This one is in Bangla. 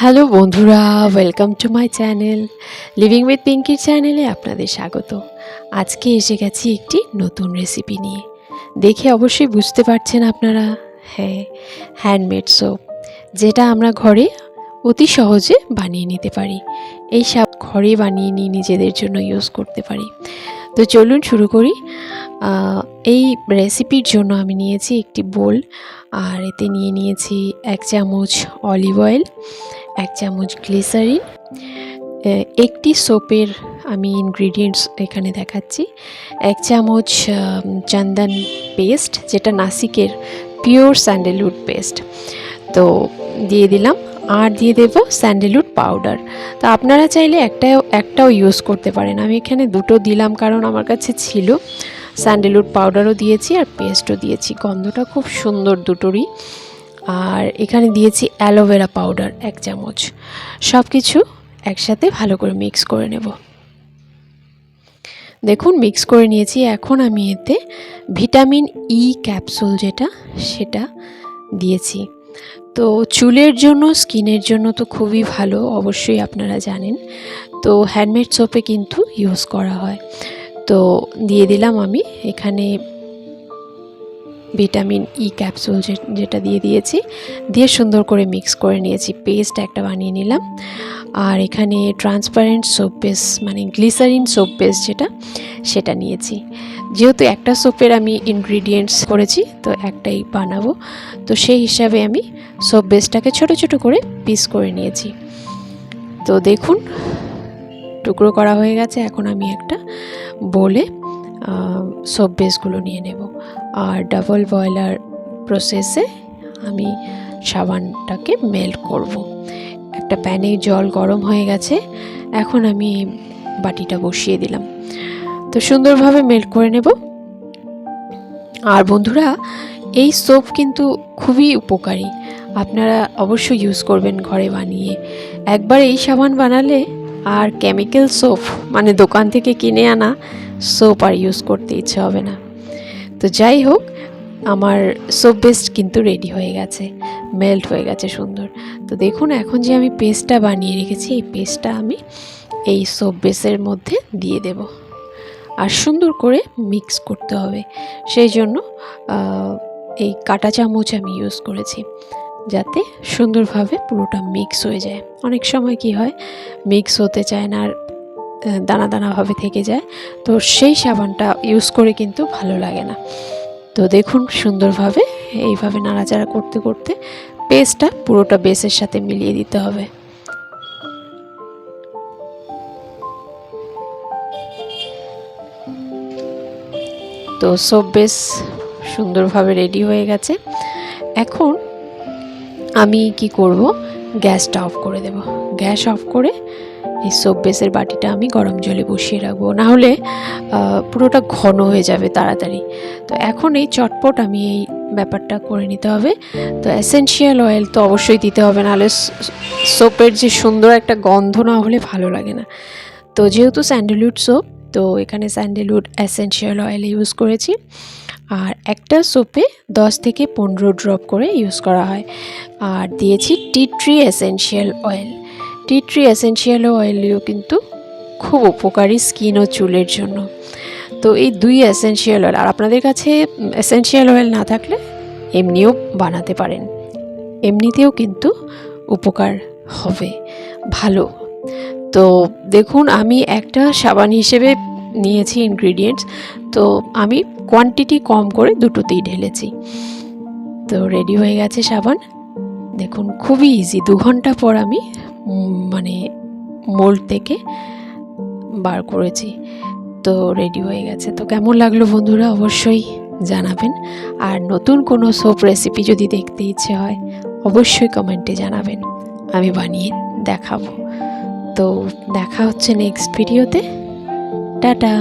হ্যালো বন্ধুরা welcome to my channel living with পিঙ্কির চ্যানেলে আপনাদের স্বাগত। আজকে এসে গেছি একটি নতুন রেসিপি নিয়ে। দেখে অবশ্যই বুঝতে পারছেন আপনারা হ্যাঁ হ্যান্ডমেড সোপ যেটা আমরা ঘরে অতি সহজে বানিয়ে নিতে পারি। এই সব ঘরে বানিয়ে নিয়ে নিজেদের জন্য ইউজ করতে পারি। তো চলুন শুরু করি। এই রেসিপির জন্য আমি নিয়েছি একটি বোল আর এতে নিয়ে নিয়েছি এক চামচ অলিভ অয়েল এক চামচ গ্লিসারিন একটি সোপের আমি ইনগ্রিডিয়েন্টস এখানে দেখাচ্ছি। এক চামচ চন্দন পেস্ট যেটা নাসিকের পিওর স্যান্ডেলউড পেস্ট তো দিয়ে দিলাম, আর দিয়ে দেব স্যান্ডেলউড পাউডার তো আপনারা চাইলে একটাও একটাও ইউজ করতে পারেন। আমি এখানে দুটো দিলাম, কারণ আমার কাছে ছিল। স্যান্ডেলউড পাউডারও দিয়েছি আর পেস্টও দিয়েছি। গন্ধটা খুব সুন্দর দুটোরই। আর এখানে দিয়েছি অ্যালোভেরা পাউডার, এক চামচ। সব কিছু একসাথে ভালো করে মিক্স করে নেব। দেখুন, মিক্স করে নিয়েছি। এখন আমি এতে ভিটামিন ই ক্যাপসুল যেটা, সেটা দিয়েছি। তো চুলের জন্য, স্কিনের জন্য তো খুবই ভালো, অবশ্যই আপনারা জানেন। তো হ্যান্ডমেড সোপে কিন্তু ইউজ করা হয়। তো দিয়ে দিলাম আমি এখানে ভিটামিন ই ক্যাপসুল যেটা দিয়ে দিয়েছি, দিয়ে সুন্দর করে মিক্স করে নিয়েছি পেস্ট একটা বানিয়ে নিলাম। আর এখানে ট্রান্সপারেন্ট সোপ বেস মানে গ্লিসারিন সোপ বেস যেটা, সেটা নিয়েছি। যেহেতু একটা সোপের আমি ইনগ্রিডিয়েন্টস করেছি, তো একটাই বানাবো। তো সেই হিসাবে আমি সোপ বেসটাকে ছোট ছোট করে পিস করে নিয়েছি। তো দেখুন, টুকরো করা হয়ে গেছে। এখন আমি একটা বলে সোপ বেসগুলো নিয়ে নেব। আর ডাবল বয়লার প্রসেসে আমি সাবানটাকে মেল্ট করব। একটা প্যানে জল গরম হয়ে গেছে, এখন আমি বাটিটা বসিয়ে দিলাম। তো সুন্দরভাবে মেল্ট করে নেব। আর বন্ধুরা, এই সোপ কিন্তু খুবই উপকারী। আপনারা অবশ্যই ইউজ করবেন ঘরে বানিয়ে। একবার এই সাবান বানালে আর কেমিক্যাল সোপ মানে দোকান থেকে কিনে আনা সোপ আর ইউজ করতে ইচ্ছে হবে না। তো যাই হোক, আমার সোপ বেস্ট কিন্তু রেডি হয়ে গেছে মেল্ট হয়ে গেছে সুন্দর। তো দেখুন এখন যে আমি পেস্টটা বানিয়ে রেখেছি, এই পেস্টটা আমি এই সোপ বেসের মধ্যে দিয়ে দেব। আর সুন্দর করে মিক্স করতে হবে। সেই জন্য এই কাটা চামচ আমি ইউজ করেছি। যাতে সুন্দরভাবে পুরোটা মিক্স হয়ে যায়। অনেক সময় কি হয় মিক্স হতে চায় না আর দানা দানাভাবে থেকে যায়। তো সেই সাবানটা ইউজ করে কিন্তু ভালো লাগে না। তো দেখুন সুন্দরভাবে এইভাবে নাড়াচাড়া করতে করতে পেস্টটা পুরোটা বেসের সাথে মিলিয়ে দিতে হবে। তো সব বেশ সুন্দরভাবে রেডি হয়ে গেছে। এখন আমি কি করব? গ্যাসটা অফ করে দেব। গ্যাস অফ করে এই সোপ বেসের বাটিটা আমি গরম জলে বসিয়ে রাখব। না হলে পুরোটা ঘন হয়ে যাবে তাড়াতাড়ি। তো এখন এই চটপট আমি এই ব্যাপারটা করে নিতে হবে। তো এসেনশিয়াল অয়েল তো অবশ্যই দিতে হবে, নাহলে সোপের যে সুন্দর একটা গন্ধ না হলে ভালো লাগে না। তো যেহেতু স্যান্ডেলউড সোপ তো এখানে স্যান্ডেলউড এসেনশিয়াল অয়েল ইউজ করেছি। আর একটা সোপে দশ থেকে পনেরো ড্রপ করে ইউজ করা হয়। আর দিয়েছি tea tree essential oil tea tree essential অয়েলও কিন্তু খুব উপকারী স্কিন ও চুলের জন্য। তো এই দুই এসেনশিয়াল অয়েল আর আপনাদের কাছে এসেনশিয়াল অয়েল না থাকলে এমনিও বানাতে পারেন। এমনিতেও কিন্তু উপকার হবে, ভালো। তো দেখুন, আমি একটা সাবান হিসেবে নিয়েছি ইনগ্রিডিয়েন্টস তো আমি কোয়ান্টিটি কম করে দুটোতেই ঢেলেছি। তো রেডি হয়ে গেছে সাবান। দেখুন, খুবই ইজি দু ঘণ্টা পর আমি মানে মোল্ড থেকে বার করেছি। তো রেডি হয়ে গেছে। তো কেমন লাগল বন্ধুরা? অবশ্যই জানাবেন। আর নতুন কোনো সোপ রেসিপি যদি দেখতে ইচ্ছে হয়, অবশ্যই কমেন্টে জানাবেন। আমি বানিয়ে দেখাবো। তো দেখা হচ্ছে নেক্সট ভিডিওতে টাটা।